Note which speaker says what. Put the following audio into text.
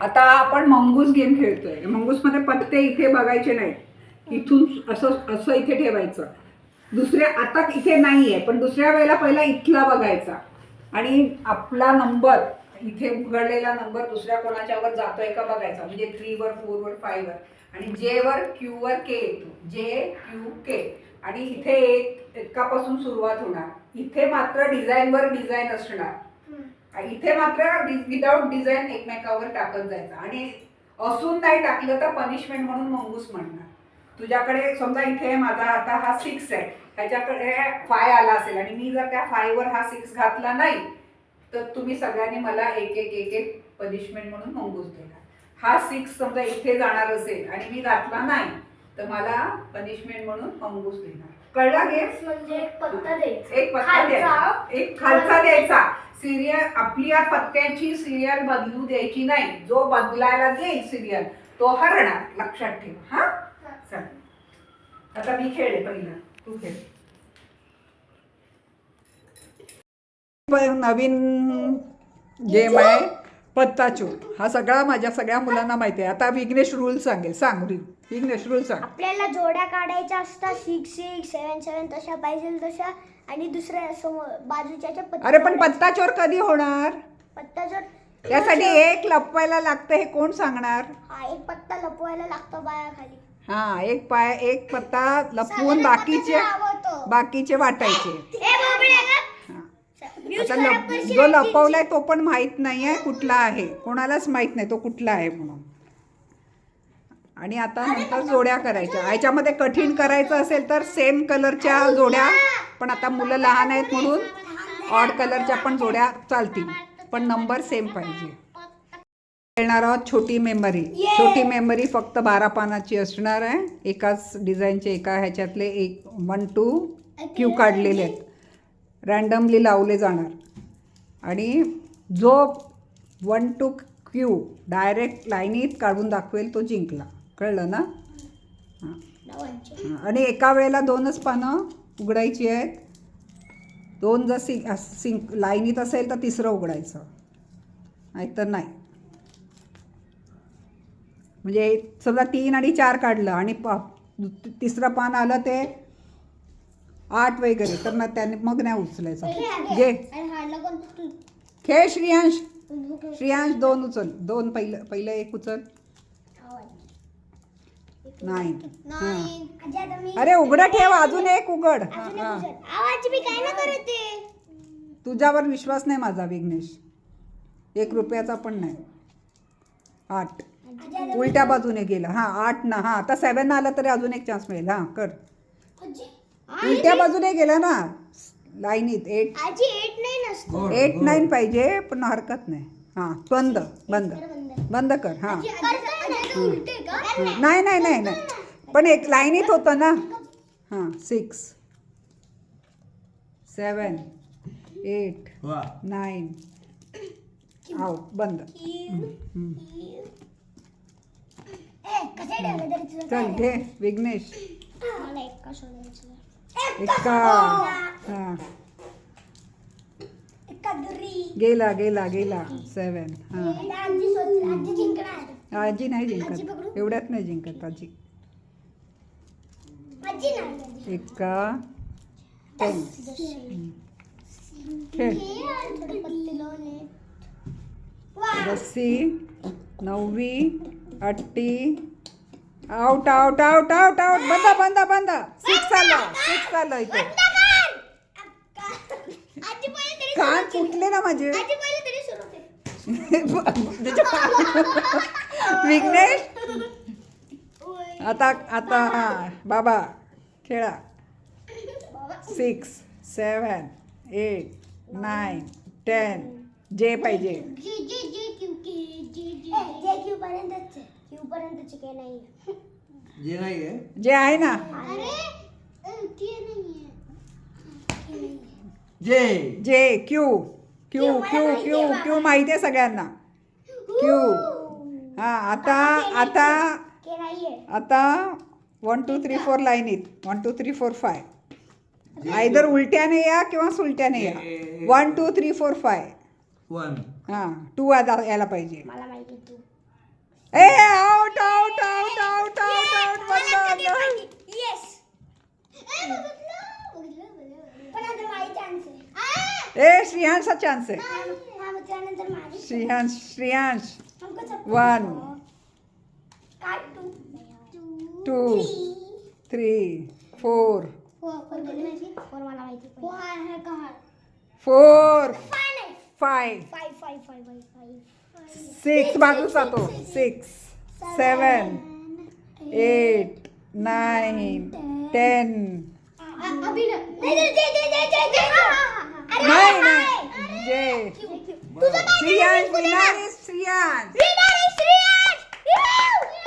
Speaker 1: आता आपण mongoose game खेळतोय. मंगूसमध्ये पत्ते इथे बघायचे नाहीत. इथून असं असं इथे ठेवायचं. दुसऱ्या आता इथे नाहीये पण दुसऱ्या वेळेला पहिला इथला बघायचा. आणि आपला नंबर इथे उघडलेला नंबर दुसऱ्या कोणाच्यावर जातोय का बघायचा. म्हणजे थ्री वर फोर वर फाईव्ह वर. आणि जे वर क्यू वर के येतो. जे क्यू के आणि इथे एक एकापासून सुरुवात होणार. इथे मात्र डिझाईनवर डिझाईन असणार. इथे मात्र विदाऊट डिझाईन एकमेकावर टाकत जायचं. आणि असून नाही टाकलं तर पनिशमेंट म्हणून मंगूस म्हणणार तुझ्याकडे समजा इथे माझा आता हा सिक्स आहे. ह्याच्याकडे फाय आला असेल आणि मी जर त्या फायवर हा सिक्स घातला नाही तर तुम्ही सगळ्यांनी मला एक एक एक एक पनिशमेंट म्हणून मंगूस देणार. हा सिक्स समजा इथे जाणार असेल आणि मी घातला नाही तर मला पनिशमेंट म्हणून मंगूस देणार. कळला गेम
Speaker 2: म्हणजे एक पत्ता द्यायचा.
Speaker 1: एक पत्ता
Speaker 2: खालचा.
Speaker 1: द्यायचा. एक खालचा द्यायचा. सिरियल आपली या पत्त्याची सिरियल बदलू द्यायची नाही. जो बदलायला देईल सिरियल तो हरणार. लक्षात ठेव. हा? चल. आता मी खेळले पहिला. तू खेळ. नवीन गेम आहे. पत्ताचूर हा सगळा माझ्या सगळ्या मुलांना माहिती आहे. आता विघ्नेश रूल सांगेल. सांग विघ्नेश रूल सांग.
Speaker 2: आपल्याला जोड्या काढायच्या असतात. सिक्स सिक्स सेवन सेवन तशा पाहिजे तशा. आणि दुसऱ्या समोर बाजूच्या
Speaker 1: अरे पण पत्ताचोर कधी होणार?
Speaker 2: पत्ता जर
Speaker 1: त्यासाठी एक लपवायला लागतं हे कोण सांगणार?
Speaker 2: हा एक पत्ता लपवायला लागतो बायाखाली.
Speaker 1: हा एक पाय एक पत्ता लपवून बाकीचे. बाकीचे वाटायचे. आता लप- जो लपवलाय तो पण माहीत नाहीये कुठला आहे. कोणालाच माहीत नाही तो कुठला आहे म्हणून. आणि आता नंतर जोड्या करायच्या. ह्याच्यामध्ये कठीण करायचं असेल तर सेम कलरच्या जोड्या पण आता मुलं लहान आहेत म्हणून ऑड कलरच्या पण जोड्या चालतील. पण नंबर सेम पाहिजे. खेळणार आहोत छोटी मेमरी छोटी मेमरी फक्त बारा पानाची असणार आहे. एकाच डिझाईनचे एका ह्याच्यातले एक वन टू क्यू काढलेले आहेत. रँडमली लावले जाणार. आणि जो वन टू क्यू डायरेक्ट लाईनीत काढून दाखवेल तो जिंकला. कळलं ना? हां. आणि एका वेळेला दोनच पानं उघडायची आहेत. दोन जर सिंक सिंक लाईनीत असेल तर तिसरं उघडायचं. नाहीतर नाही. म्हणजे समजा तीन आणि चार काढलं आणि प तिसरं पान आलं ते आठ वगैरे तर ना त्याने मग नाही उचलायचं. घे. खेळ श्रियांश. श्रियांश दोन उचल. दोन पहिलं पहिलं एक उचल. नाही हां. अरे उघडं ठेव अजून एक उघड.
Speaker 2: अजून एक विचार. आवाज मी काय ना करत ते
Speaker 1: तुझ्यावर विश्वास नाही माझा विघ्नेश. एक रुपयाचा पण नाही. आठ. उलट्या बाजूने गेला. हां आठ ना. हां आता सेवन आला तरी अजून एक चान्स मिळेल. हां कर. उलट्या बाजूने गेला ना. लाईनीत एट
Speaker 2: एट
Speaker 1: नाईन पाहिजे पण हरकत नाही. हां बंद बंद. बंद. कर. हां. नाही नाही नाही नाही. पण एक लाईनीत होतं ना. हां six seven eight nine out बंद. चल घे विघ्नेश.
Speaker 2: मला एक्का
Speaker 1: हां. गेला गेला गेला. सेवन हां.
Speaker 2: आजी
Speaker 1: नाही जिंकत? एवढ्यात नाही जिंकत आजी.
Speaker 2: आजी नाही
Speaker 1: एका खेळ. रस्सी नववी अट्टी out out out out out बंद बंद बंद. सिक्स आलं. सिक्स आलं इथे. कान फुटले ना माझे.
Speaker 2: आजी
Speaker 1: विघ्नेश? आता आता हा बाबा खेळा. Six seven eight nine ten जे पाहिजे.
Speaker 2: जी जी जी क्यू की जी जी. जे क्यू पर्यंतच. आहे क्यू पर्यंतच काही नाही
Speaker 3: जे नाही आहे
Speaker 1: जे आहे ना.
Speaker 2: अरे
Speaker 3: J.
Speaker 1: J Q. Q Q Q Q माहिती आहे सगळ्यांना. क्यू. हा आता आता आता one two three four लाईनीत one two three four five either उलट्याने या किंवा सुलट्याने या. One two three four five
Speaker 3: one
Speaker 1: हा टू यायला पाहिजे.
Speaker 2: मला माहिती तू.
Speaker 1: ए out out out out out out बंद
Speaker 2: येस पण आता माझी चान्स आहे.
Speaker 1: ए श्रेयांशचा चान्स आहे.
Speaker 2: हा
Speaker 1: Shreyansh Shreyansh one
Speaker 2: two
Speaker 1: three four
Speaker 2: four five
Speaker 1: six बाजूचा तो six seven eight nine ten
Speaker 2: नाही.
Speaker 1: नाही जे
Speaker 2: तुझं काय
Speaker 1: श्रेयांश विनार श्रेयांश
Speaker 2: विनर आहे श्रेयस